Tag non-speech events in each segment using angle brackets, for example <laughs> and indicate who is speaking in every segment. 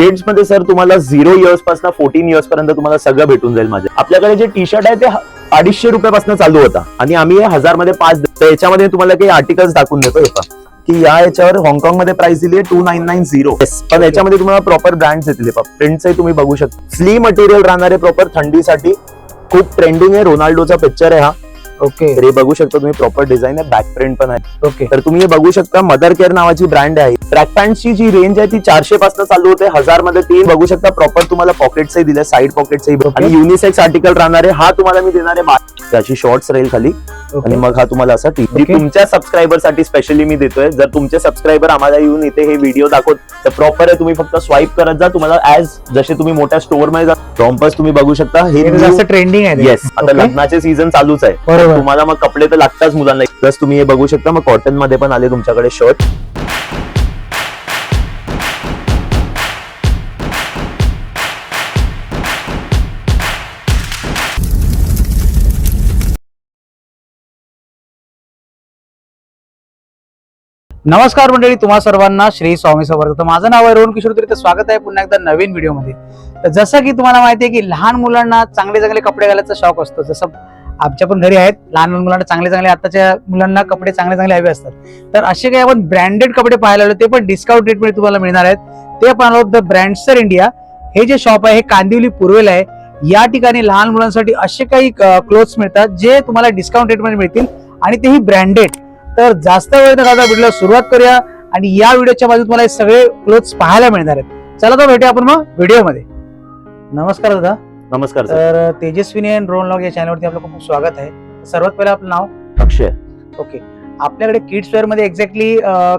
Speaker 1: किड्समध्ये sir तुम्हाला zero इयर्सपासून fourteen years पर्यंत तुम्हाला सगळं भेटून जाईल माझे आपल्याकडे जे टी शर्ट आहे ते अडीचशे रुपयापासून चालू होता. आणि आम्ही हजारमध्ये पाच याच्यामध्ये तुम्हाला काही आर्टिकल्स दाखवून देतो. की या याच्यावर हाँगकाँगमध्ये प्राइस दिली आहे टू नाईन नाईन झिरो पण याच्यामध्ये तुम्हाला प्रॉपर ब्रँड येतील प्रिंटचे तुम्ही बघू शकता. स्ली मटेरियल राहणार प्रॉपर थंडीसाठी खूप ट्रेंडिंग आहे. रोनाल्डोचा पिक्चर आहे हा.
Speaker 2: ओके.
Speaker 1: तर हे बघू शकता तुम्ही प्रॉपर डिझाईन आहे बॅक प्रिंट पण आहे.
Speaker 2: ओके.
Speaker 1: तर तुम्ही हे बघू शकता मदर केअर नावाची ब्रँड आहे. ट्रॅक पॅन्टची जी रेंज आहे ती चारशे पासून चालू होते हजारमध्ये तीन. बघू शकता प्रॉपर तुम्हाला पॉकेट्सही दिले साईड पॉकेट्सही
Speaker 2: Okay.
Speaker 1: आणि युनिसेक्स आर्टिकल राहणार आहे हा तुम्हाला मी देणार आहे त्याची शॉर्ट्स राहील खाली. आणि मग हा तुम्हाला असा टी. तुमच्या सबस्क्रायबरसाठी स्पेशली मी देतोय जर तुमचे सबस्क्रायबर आम्हाला येऊन इथे हे व्हिडिओ दाखवत तर प्रॉपर आहे तुम्ही फक्त स्वाईप करत जा. तुम्हाला ऍज जसे तुम्ही मोठ्या स्टोअरमध्ये जा रॉम्पर्स तुम्ही बघू शकता. हे
Speaker 2: जास्त ट्रेंडिंग आहे
Speaker 1: येस आता. लग्नाचे सीझन चालूच आहे. तुम्हाला मग कपडे तर लागताच मुलांना. प्लस तुम्ही हे बघू शकता मग कॉटनमध्ये पण आले तुमच्याकडे शर्ट
Speaker 2: नमस्कार मंडळी तुम्हा सर्वांना श्री स्वामी समर्थ. तर माझं नाव आहे रोहन किशोर तरी स्वागत आहे पुन्हा एकदा नवीन व्हिडिओमध्ये. तर जसं की तुम्हाला माहिती आहे की लहान मुलांना चांगले चांगले कपडे घालायचा शौक असतो. जसं आमच्या पण घरी आहेत लहान मुलांना चांगले चांगले आताच्या मुलांना कपडे चांगले चांगले हवे असतात. तर असे काही आपण ब्रँडेड कपडे पाहायला आलो ते पण डिस्काउंट रेटमध्ये तुम्हाला मिळणार आहेत. ते पण आलो द ब्रँडस्टर इंडिया हे जे शॉप आहे हे कांदिवली पूर्वेला आहे. या ठिकाणी लहान मुलांसाठी असे काही क्लोथ्स मिळतात जे तुम्हाला डिस्काउंट रेटमध्ये मिळतील आणि तेही ब्रँडेड तर जास्त वेळ न घालता व्हिडिओला सुरुवात करूया आणि या व्हिडिओच्या बाजूत मला हे सगळे क्लोथ्स पाहायला मिळणार आहेत. चला तर भेटूया आपण मग व्हिडिओमध्ये नमस्कार दादा.
Speaker 1: नमस्कार सर
Speaker 2: तर तेजस्विनी अँड ड्रोन लॉग या चॅनलवरती आपलं खूप खूप स्वागत आहे. सर्वात पहिलं आपलं नाव?
Speaker 1: अक्षय.
Speaker 2: ओके आपल्याकडे किड्स वेअरमध्ये एक्झॅक्टली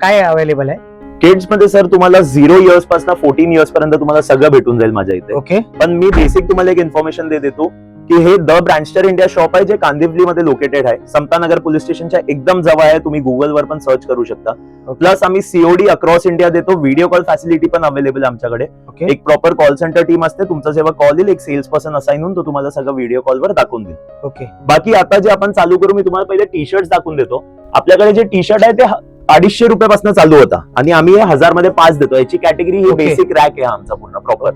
Speaker 2: काय अवेलेबल आहे?
Speaker 1: किड्समध्ये सर तुम्हाला झिरो इयर्सपासून फोर्टीन इयर्स पर्यंत तुम्हाला सगळं भेटून जाईल माझ्या इथे.
Speaker 2: ओके
Speaker 1: पण मी बेसिक तुम्हाला एक इन्फॉर्मेशन दे देतो. की हे द ब्रँडस्टर इंडिया शॉप आहे जे कांदिवली मध्ये लोकेटेड आहे. समतानगर पोलीस स्टेशनच्या एकदम जवळ आहे तुम्ही गुगलवर पण सर्च करू शकता. प्लस आम्ही सीओडी अक्रॉस इंडिया देतो व्हिडिओ कॉल फॅसिलिटी पण अवेलेबल आमच्याकडे. एक प्रॉपर कॉल सेंटर टीम असते तुमचा जेव्हा कॉल येईल एक सेल्स पर्सन असाइन होऊन तो तुम्हाला सगळं व्हिडिओ कॉलवर दाखवून देईल.
Speaker 2: ओके
Speaker 1: बाकी आता जे आपण चालू करू मी तुम्हाला पहिले टी शर्ट दाखवून देतो. आपल्याकडे जे टी शर्ट आहे ते अडीचशे रुपयापासून चालू होता. आणि आम्ही हजारमध्ये पाच देतो. याची कॅटेगरी ही. बेसिक रॅक आहे आमचा पूर्ण प्रॉपर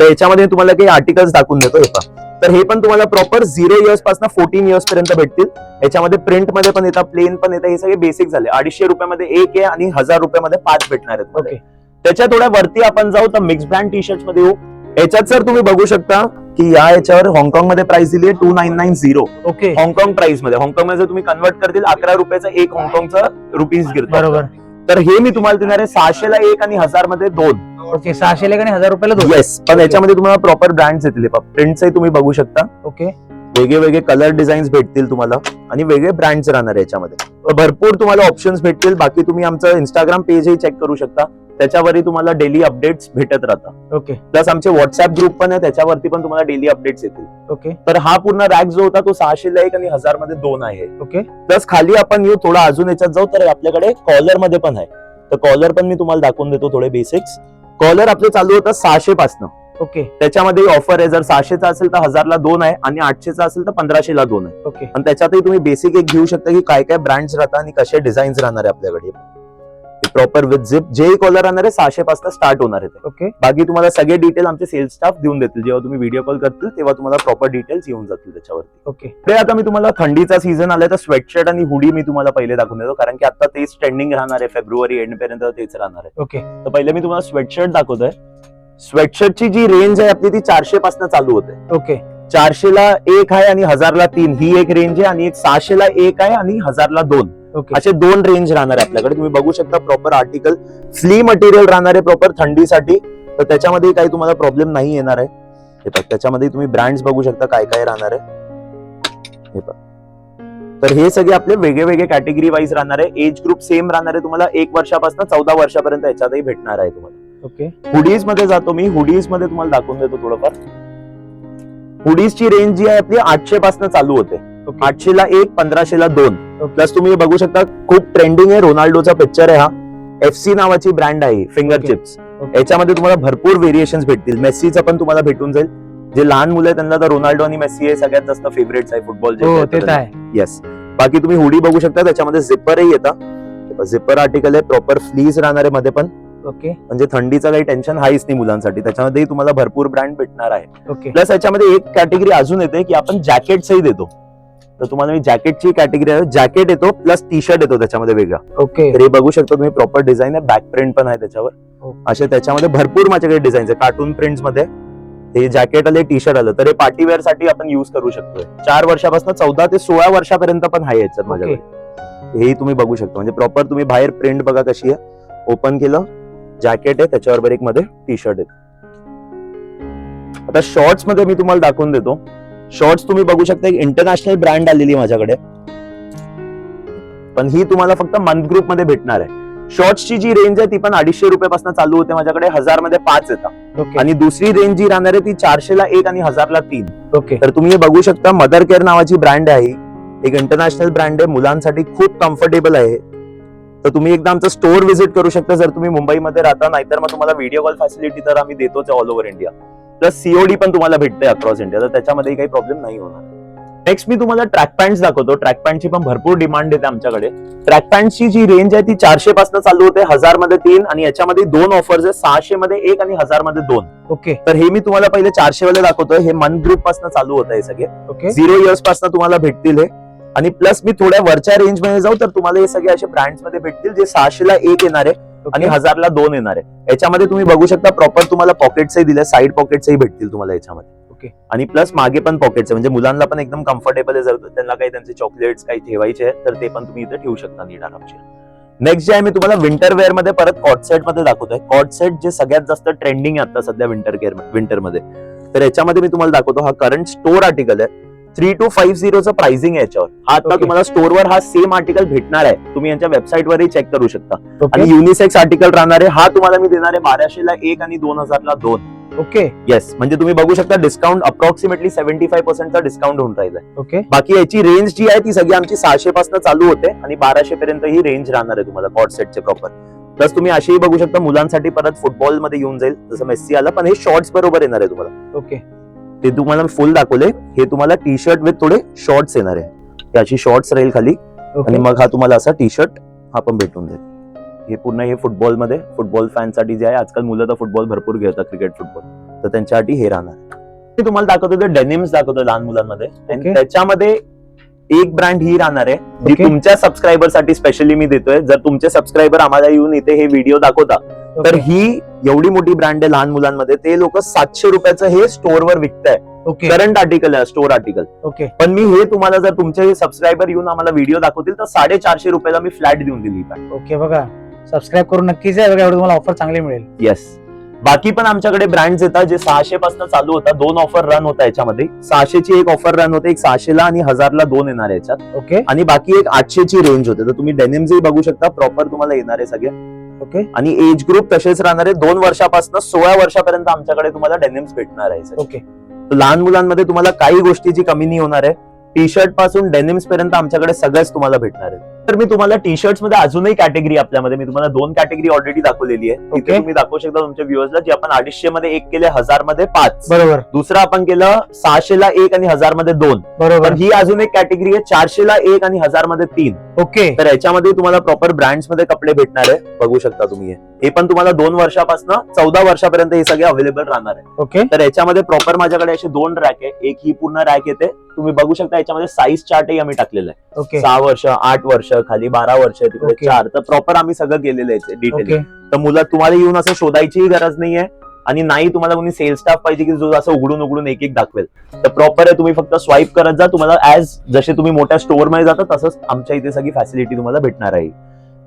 Speaker 1: तर याच्यामध्ये तुम्हाला काही आर्टिकल्स दाखवून देतो हे तर हे पण तुम्हाला प्रॉपर झिरो इयर्सपासून फोर्टीन इयर्स पर्यंत भेटतील. याच्यामध्ये प्रिंटमध्ये पण येतात प्लेन पण येतात हे सगळे बेसिक झाले. अडीचशे रुपयामध्ये एक आहे आणि हजार रुपयामध्ये पाच भेटणार आहेत.
Speaker 2: ओके
Speaker 1: त्याच्या थोड्या वरती आपण जाऊ तर मिक्स ब्रँड टी शर्टमध्ये येऊ. याच्यात सर तुम्ही बघू शकता की या याच्यावर हाँगकाँगमध्ये प्राइस दिली आहे two nine nine zero
Speaker 2: okay
Speaker 1: हाँगकाँग प्राइसमध्ये. हाँगकाँगमध्ये जर तुम्ही कन्वर्ट करतील अकरा रुपयाचा एक हाँगकाँगचा रुपीज गिरतो.
Speaker 2: बरोबर
Speaker 1: तर हे मी तुम्हाला देणार आहे सहाशेला एक आणि हजारमध्ये दोन.
Speaker 2: ओके सहाशे लेख आणि हजार रुपयाला दोन.
Speaker 1: येस पण याच्यामध्ये तुम्हाला प्रॉपर ब्रँड येतील प्रिंटचे तुम्ही बघू शकता.
Speaker 2: ओके.
Speaker 1: वेगळे वेगळे कलर डिझाईन्स भेटतील तुम्हाला आणि वेगळे ब्रँड्स राहणार याच्यामध्ये. भरपूर तुम्हाला ऑप्शन्स भेटतील. बाकी तुम्ही आमचं इंस्टाग्राम पेजही चेक करू शकता. त्याच्यावरही तुम्हाला डेली अपडेट्स भेटत राहतात.
Speaker 2: ओके.
Speaker 1: प्लस आमचे व्हॉट्सअप ग्रुप पण आहे त्याच्यावरती पण तुम्हाला डेली अपडेट्स येतील.
Speaker 2: ओके.
Speaker 1: तर हा पूर्ण रॅक जो होता तो सहाशेला एक आणि हजारमध्ये दोन आहे.
Speaker 2: ओके.
Speaker 1: प्लस खाली आपण येऊ थोडा अजून याच्यात जाऊ तर आपल्याकडे कॉलरमध्ये पण आहे. तर कॉलर पण मी तुम्हाला दाखवून देतो थोडे बेसिक्स कॉलर आपले चालू होतात सहाशे पासनं.
Speaker 2: ओके
Speaker 1: त्याच्यामध्ये ऑफर आहे. जर सहाशेचा असेल तर हजारला दोन आहे आणि आठशेचा असेल तर पंधराशेला दोन आहे.
Speaker 2: ओके
Speaker 1: आणि त्याच्यातही तुम्ही बेसिक एक घेऊ शकता की काय काय ब्रँड्स राहतात आणि कसे डिझाईन्स राहणार आहे आपल्याकडे. प्रॉपर विथ झिप जे कॉलर राहणार आहे सहाशे पासून स्टार्ट होणार आहे ते.
Speaker 2: ओके
Speaker 1: बाकी तुम्हाला सगळे डिटेल आमचे सेल्स स्टाफ देऊन देतील. जेव्हा तुम्ही व्हिडिओ कॉल करतील तेव्हा तुम्हाला प्रॉपर डिटेल्स येऊन जातील त्याच्यावरती.
Speaker 2: ओके
Speaker 1: पुढे आता मी तुम्हाला थंडीचा सीझन आलाय तर स्वेटशर्ट आणि हुडी मी तुम्हाला पहिले दाखवून देतो. कारण की आता तेच ट्रेंडिंग राहणार आहे फेब्रुवारी एंड पर्यंत तेच राहणार आहे.
Speaker 2: ओके
Speaker 1: तर पहिले मी तुम्हाला स्वेटशर्ट दाखवतोय. स्वेटशर्टची जी रेंज आहे आपली ती चारशे पासून चालू होते.
Speaker 2: ओके
Speaker 1: चारशेला एक आहे आणि हजारला तीन. ही एक रेंज आहे आणि एक सहाशेला एक आहे आणि हजारला दोन. असे दोन रेंज राहणार आहे आपल्याकडे. तुम्ही बघू शकता प्रॉपर आर्टिकल स्ली मटेरियल राहणार आहे प्रॉपर थंडीसाठी. तर त्याच्यामध्ये काही तुम्हाला प्रॉब्लेम नाही येणार आहे. हे बघ त्याच्यामध्ये तुम्ही ब्रँड्स बघू शकता काय काय राहणार आहे. हे बघ. तर हे सगळे आपले वेगळे वेगळे कॅटेगरी वाईज राहणार आहे. एज ग्रुप सेम राहणार आहे तुम्हाला. एक वर्षापासून चौदा वर्षापर्यंत याच्यातही भेटणार आहे तुम्हाला.
Speaker 2: ओके
Speaker 1: हुडीजमध्ये जातो मी. हुडीजमध्ये तुम्हाला दाखवून देतो थोडंफार. हुडीजची रेंज जी आहे आपली आठशे पासून चालू होते.
Speaker 2: ओके
Speaker 1: आठशेला एक पंधराशेला दोन.
Speaker 2: ओके.
Speaker 1: प्लस तुम्ही हे बघू शकता खूप ट्रेंडिंग आहे रोनाल्डोचा पिक्चर आहे हा. एफ सी नावाची ब्रँड आहे फिंगर. चिप्स. याच्यामध्ये तुम्हाला भरपूर व्हेरिएशन भेटतील. मेस्सीचं पण तुम्हाला भेटून जाईल. जे लहान मुलं आहेत त्यांना तर रोनाल्डो आणि मेस्सी हे सगळ्यात जास्त फेवरेट आहे फुटबॉल
Speaker 2: हो
Speaker 1: येस बाकी तुम्ही हुडी बघू शकता त्याच्यामध्ये झिपरही येतात झिपर आर्टिकल आहे प्रॉपर फ्लीज राहणार आहे मध्ये पण.
Speaker 2: ओके
Speaker 1: म्हणजे थंडीचं काही टेन्शन आहेच नाही मुलांसाठी. त्याच्यामध्ये तुम्हाला भरपूर ब्रँड भेटणार आहे. प्लस याच्यामध्ये एक कॅटेगरी अजून येते की आपण जॅकेट्सही देतो. तर तुम्हाला मी जॅकेटची कॅटेगरी आहे. जॅकेट येतो प्लस टी शर्ट येतो त्याच्यामध्ये वेगळा.
Speaker 2: ओके
Speaker 1: तर हे बघू शकता तुम्ही प्रॉपर डिझाईन आहे. बॅक प्रिंट पण आहे त्याच्यावर. असे त्याच्यामध्ये भरपूर माझ्याकडे डिझाईन आहे कार्टून प्रिंट्समध्ये. हे जॅकेट आले टी शर्ट आलं. तर हे पार्टीवेअरसाठी आपण युज करू शकतो चार वर्षापासून चौदा ते सोळा वर्षापर्यंत पण आहे याच्यात माझ्याकडे. हेही तुम्ही बघू शकता. म्हणजे प्रॉपर तुम्ही बाहेर प्रिंट बघा कशी आहे. ओपन केलं जॅकेट आहे त्याच्याबरोबर एक मध्ये टी शर्ट आहे. आता शॉर्ट्समध्ये मी तुम्हाला दाखवून देतो. शॉर्ट्स तुम्ही बघू शकता एक इंटरनॅशनल ब्रँड आलेली माझ्याकडे. पण ही तुम्हाला फक्त मंथ ग्रुपमध्ये भेटणार आहे. शॉर्ट्सची जी रेंज आहे ती पण अडीचशे रुपयापासून चालू होते माझ्याकडे हजारमध्ये पाच येतात.
Speaker 2: ओके
Speaker 1: आणि दुसरी रेंज जी राहणार आहे ती चारशे ला एक आणि हजारला तीन.
Speaker 2: ओके
Speaker 1: तर तुम्ही हे बघू शकता मदर केअर नावाची ब्रँड आहे. एक इंटरनॅशनल ब्रँड आहे मुलांसाठी खूप कम्फर्टेबल आहे तर तुम्ही एकदा आमचं स्टोअर व्हिजिट करू शकता जर तुम्ही मुंबईमध्ये राहता नाहीतर मग तुम्हाला व्हिडिओ कॉल फॅसिलिटी तर आम्ही देतोच all over India plus COD पण तुम्हाला भेटते अक्रॉस इंडिया तर त्याच्यामध्ये काही प्रॉब्लेम नाही होणार. नेक्स्ट मी तुम्हाला ट्रॅक पॅन्ट दाखवतो. ट्रॅक पॅन्टची पण भरपूर डिमांड येते आमच्याकडे. ट्रॅक पॅन्टची जी रेंज आहे ती चारशे पासून चालू होते हजारमध्ये तीन आणि याच्यामध्ये दोन ऑफर्स आहे सहाशे मध्ये एक आणि हजारमध्ये दोन.
Speaker 2: ओके
Speaker 1: तर हे मी तुम्हाला पहिले चारशे वाले दाखवतोय. हे मन ग्रुपपासून चालू होत आहे सगळे.
Speaker 2: ओके
Speaker 1: झिरो इयर्सपासून तुम्हाला भेटतील हे. आणि प्लस मी थोड्या वरच्या रेंजमध्ये जाऊ तर तुम्हाला हे सगळे असे ब्रँड्समध्ये भेटतील जे सहाशेला एक येणार आहे. आणि हजारला दोन येणार आहे. याच्यामध्ये तुम्ही बघू शकता प्रॉपर तुम्हाला पॉकेट्सही दिले साईड पॉकेट्सही भेटतील तुम्हाला याच्यामध्ये.
Speaker 2: ओके.
Speaker 1: आणि प्लस मागे पण पॉकेट्स म्हणजे मुलांना पण एकदम कम्फर्टेबल आहे जर त्यांना काही त्यांचे चॉकलेट्स काही ठेवायचे आहेत तर ते पण तुम्ही इथे ठेवू शकता नीट आरामशीर. नेक्स्ट जे आहे मी तुम्हाला विंटर वेअरमध्ये परत कॉट सेटमध्ये दाखवतोय. कॉट सेट जे सगळ्यात जास्त ट्रेंडिंग आहे आता सध्या विंटर केअर विंटरमध्ये. तर याच्यामध्ये मी तुम्हाला दाखवतो हा करंट स्टोर आर्टिकल आहे. थ्री टू फाईव्ह झिरोचं प्राइसिंग आहे याच्यावर. हा आता
Speaker 2: Okay.
Speaker 1: तुम्हाला स्टोअरवर हा सेम आर्टिकल भेटणार आहे. तुम्ही यांच्या वेबसाईटवरही चेक करू शकता.
Speaker 2: ओके
Speaker 1: आणि युनिसेक्स आर्टिकल राहणार आहे हा तुम्हाला मी देणार आहे बाराशेला एक आणि दोन हजारला दोन.
Speaker 2: ओके
Speaker 1: येस म्हणजे तुम्ही बघू शकता डिस्काउंट अप्रॉक्सिमेटली सेव्हन्टी फाईव्ह पर्सेंटचा डिस्काउंट होऊन राहिला
Speaker 2: ओके
Speaker 1: बाकी याची रेंज जी आहे ती सगळी आमची सहाशे पासून चालू होते आणि बाराशे पर्यंत ही रेंज राहणार आहे तुम्हाला कॉट सेटचे प्रॉपर प्लस तुम्ही अशीही बघू शकता मुलांसाठी परत फुटबॉलमध्ये येऊन जाईल जसं मेस्सी आला पण हे शॉर्ट्स बरोबर येणार आहे तुम्हाला.
Speaker 2: ओके
Speaker 1: ते तुम्हाला फुल दाखवले हे तुम्हाला टी शर्ट विथ थोडे शॉर्ट्स येणार आहे. अशी शॉर्ट्स राहील खाली. आणि मग हा तुम्हाला असा टी शर्ट हा पण भेटून जाईल. हे पूर्ण हे फुटबॉलमध्ये फुटबॉल फॅनसाठी जे आहे आजकाल मुलं तर फुटबॉल भरपूर खेळतात क्रिकेट फुटबॉल तर त्यांच्यासाठी हे राहणार. मी तुम्हाला दाखवतो ते डेनिम्स दाखवतो लहान मुलांमध्ये. आणि. त्याच्यामध्ये एक ब्रँड ही राहणार आहे जी
Speaker 2: Okay.
Speaker 1: तुमच्या सबस्क्रायबरसाठी स्पेशली मी देतोय. जर तुमचे सबस्क्रायबर आम्हाला येऊन इथे हे व्हिडिओ दाखवता तर ही एवढी मोठी ब्रँड आहे लहान मुलांमध्ये ते लोक सातशे रुपयाचं हे स्टोअरवर विकताय.
Speaker 2: ओके
Speaker 1: करंट आर्टिकल आहे स्टोर आर्टिकल
Speaker 2: ओके
Speaker 1: पण मी हे तुम्हाला जर तुमचे सबस्क्रायबर येऊन आम्हाला व्हिडिओ दाखवतील तर साडेचारशे रुपयाला मी फ्लॅट देऊन दिली
Speaker 2: ओके बघा. सबस्क्राईब करून नक्कीच आहे बघा एवढं तुम्हाला ऑफर चांगली मिळेल.
Speaker 1: येस बाकी पण आमच्याकडे ब्रँड्स येतात जे सहाशे पासून चालू होतात. दोन ऑफर रन होता याच्यामध्ये. सहाशेची एक ऑफर रन होते एक सहाशेला आणि हजारला दोन येणार आहे याच्यात.
Speaker 2: ओके
Speaker 1: आणि बाकी एक आठशेची रेंज होते. तर तुम्ही डेनिम्सही बघू शकता प्रॉपर तुम्हाला येणार आहे सगळे.
Speaker 2: ओके?
Speaker 1: आणि एज ग्रुप तसेच राहणार आहे दोन वर्षापासून सोळा वर्षापर्यंत आमच्याकडे तुम्हाला डेनिम्स भेटणार आहे.
Speaker 2: ओके.
Speaker 1: लहान मुलांमध्ये तुम्हाला काही गोष्टीची कमी नाही होणार आहे. टी शर्टपासून डेनिम्स पर्यंत आमच्याकडे सगळंच तुम्हाला भेटणार आहे तर मी तुम्हाला टी शर्ट्समध्ये अजूनही कॅटेगरी आपल्यामध्ये मी तुम्हाला दोन कॅटेगरी ऑलरेडी दाखवलेली आहे. तिथे तुम्ही दाखवू शकता तुमच्या व्ह्युअर्सला जे आपण अडीचशे मध्ये एक केले हजारमध्ये पाच.
Speaker 2: बरोबर.
Speaker 1: दुसरं आपण केलं सहाशेला एक आणि हजारमध्ये दोन.
Speaker 2: बरोबर.
Speaker 1: ही अजून एक कॅटेगरी आहे चारशेला एक आणि हजारमध्ये तीन.
Speaker 2: ओके
Speaker 1: तर याच्यामध्ये तुम्हाला प्रॉपर ब्रँड्समध्ये कपडे भेटणार आहे. बघू शकता तुम्ही हे. पण तुम्हाला दोन वर्षापासून चौदा वर्षापर्यंत हे सगळे अवेलेबल राहणार आहे.
Speaker 2: ओके.
Speaker 1: तर याच्यामध्ये प्रॉपर माझ्याकडे असे दोन रॅक आहे. एक ही पूर्ण रॅक येते. तुम्ही बघू शकता याच्यामध्ये साईज चार्टही आम्ही टाकलेला आहे.
Speaker 2: ओके.
Speaker 1: सहा वर्ष आठ वर्ष खाली बारा वर्ष तिकडे. चार. तर प्रॉपर आम्ही सगळं केलेलं आहे डिटेल
Speaker 2: ओके.
Speaker 1: तर मुलं तुम्हाला येऊन असं शोधायचीही गरज नाहीये. आणि नाही तुम्हाला कोणी सेल्स स्टाफ पाहिजे की जो असं उघडून उघडून एक एक दाखवेल. तर प्रॉपर आहे तुम्ही फक्त स्वाईप करत जा. तुम्हाला ऍज जसे तुम्ही मोठ्या स्टोअरमध्ये जाता तसंच आमच्या इथे सगळी फॅसिलिटी तुम्हाला भेटणार आहे.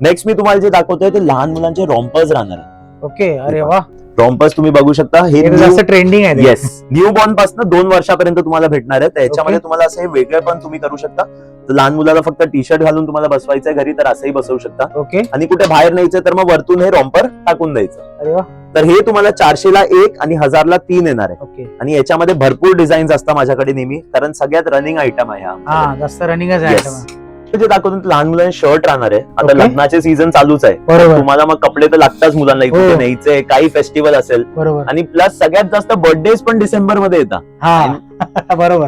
Speaker 1: नेक्स्ट मी तुम्हाला जे दाखवतोय ते लहान मुलांचे रॉम्पर्स राहणार आहे
Speaker 2: ओके अरे वा.
Speaker 1: रॉम्पर्स तुम्ही बघू शकता. हे new-
Speaker 2: जास्त ट्रेंडिंग आहे ते.
Speaker 1: येस न्यू बॉर्नपासून दोन वर्षापर्यंत तुम्हाला भेटणार आहे तर याच्यामध्ये
Speaker 2: Okay.
Speaker 1: तुम्हाला असं हे वेगळे पण तुम्ही करू शकता. तर लहान मुलाला फक्त टी शर्ट घालून तुम्हाला बसवायचंय घरी तर असंही बसवू शकता.
Speaker 2: ओके
Speaker 1: आणि कुठे बाहेर न्यायचं तर मग वरतून हे रॉम्पर टाकून द्यायचं.
Speaker 2: अरे वा.
Speaker 1: तर हे तुम्हाला चारशेला एक आणि हजारला तीन येणार आहे.
Speaker 2: ओके
Speaker 1: आणि याच्यामध्ये भरपूर डिझाईन्स असतात माझ्याकडे नेहमी कारण सगळ्यात रनिंग आयटम आहे हा.
Speaker 2: हा जास्त रनिंगच आहे
Speaker 1: Yes. जे दाखवतो ते लहान मुलांचे शर्ट राहणार आहे. आता
Speaker 2: Okay.
Speaker 1: लग्नाचे सीझन चालूच आहे.
Speaker 2: बरोबर.
Speaker 1: तुम्हाला मग कपडे तर लागताच मुलांना इथे
Speaker 2: हो.
Speaker 1: न्यायचे काही फेस्टिवल असेल.
Speaker 2: बरोबर.
Speaker 1: आणि प्लस सगळ्यात जास्त बर्थडेज पण डिसेंबरमध्ये येतात.
Speaker 2: हा. <laughs> बरोबर.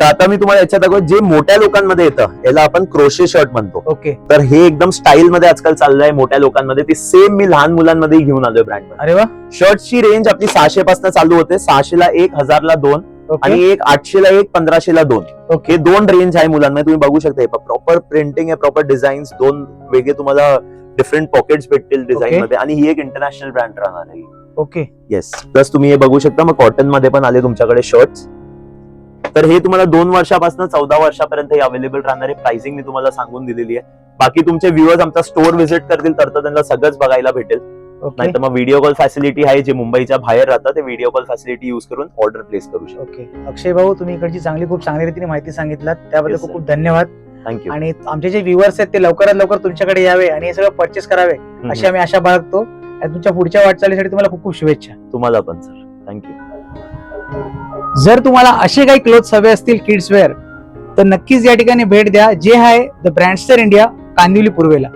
Speaker 1: तर आता मी तुम्हाला याच्यात दाखव जे मोठ्या लोकांमध्ये येतं याला आपण क्रोशे शर्ट म्हणतो.
Speaker 2: ओके
Speaker 1: तर हे एकदम स्टाईल मध्ये आजकाल चाललंय मोठ्या लोकांमध्ये. ती सेम मी लहान मुलांमध्ये घेऊन आलोय ब्रँड
Speaker 2: अरे वा.
Speaker 1: शर्टची रेंज आपली सहाशे पासून चालू होते. सहाशेला एक हजारला दोन.
Speaker 2: ओके
Speaker 1: आणि एक आठशेला एक पंधराशेला दोन.
Speaker 2: ओके
Speaker 1: हे दोन रेंज आहे मुलांमध्ये तुम्ही बघू शकता. प्रॉपर प्रिंटिंग आहे प्रॉपर डिझाईन्स दोन वेगळे तुम्हाला डिफरंट पॉकेट्स भेटतील डिझाईन. मध्ये. आणि ही एक इंटरनॅशनल ब्रँड राहणार आहे.
Speaker 2: ओके
Speaker 1: येस प्लस तुम्ही हे बघू शकता मग कॉटनमध्ये पण आले तुमच्याकडे शर्ट्स तर हे तुम्हाला दोन वर्षापासून चौदा वर्षापर्यंत हे अवेलेबल राहणारे प्राइसिंग मी तुम्हाला सांगून दिलेली आहे. बाकी तुमचे व्ह्युअर्स आमचा स्टोर व्हिजिट करतील तर त्यांना सगळंच बघायला भेटेल. नाही तर मग व्हिडिओ कॉल फॅसिलिटी आहे जे मुंबईच्या बाहेर राहतात ते व्हिडिओ कॉल फॅसिलिटी युज करून ऑर्डर प्लेस करू शकतो.
Speaker 2: ओके अक्षय भाऊ तुम्ही इकडची चांगली खूप चांगल्या रीतीने माहिती सांगितलात. त्याबद्दल
Speaker 1: Yes,
Speaker 2: खूप
Speaker 1: sir.
Speaker 2: खूप धन्यवाद.
Speaker 1: थँक्यू
Speaker 2: आणि आमचे जे व्ह्युअर्स आहेत ते लवकरात लवकर तुमच्याकडे यावे आणि हे सगळं परचेस करावे अशी आम्ही आशा बाळगतो. आणि तुमच्या पुढच्या वाटचालीसाठी तुम्हाला खूप खूप शुभेच्छा.
Speaker 1: तुम्हाला पण सर थँक्यू
Speaker 2: जर तुम्हाला असे काही क्लोथ्स हवे असतील किड्स वेअर तर नक्कीच या ठिकाणी भेट द्या. जे आहे द ब्रँडस्टर इंडिया कांदिवली पूर्वेला.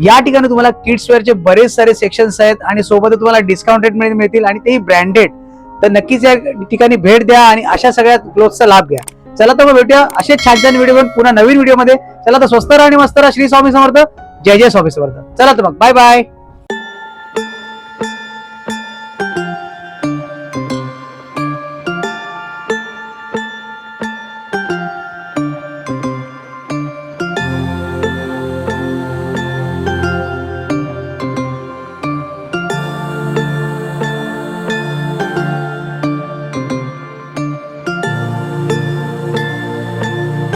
Speaker 2: या ठिकाणी तुम्हाला किड्स वेअरचे बरेच सारे सेक्शन्स आहेत आणि सोबत तुम्हाला डिस्काउंट रेट मिळतील आणि तेही ब्रँडेड तर नक्कीच या ठिकाणी भेट द्या आणि अशा सगळ्या क्लोथचा लाभ घ्या. चला तर मग भेटूया असेच छान छान व्हिडिओ पुन्हा नवीन व्हिडिओमध्ये चला तर स्वस्त राहा आणि मस्त राहा. श्री स्वामी समर्थ. जय जय स्वामी समर्थ. चला तर मग. Bye bye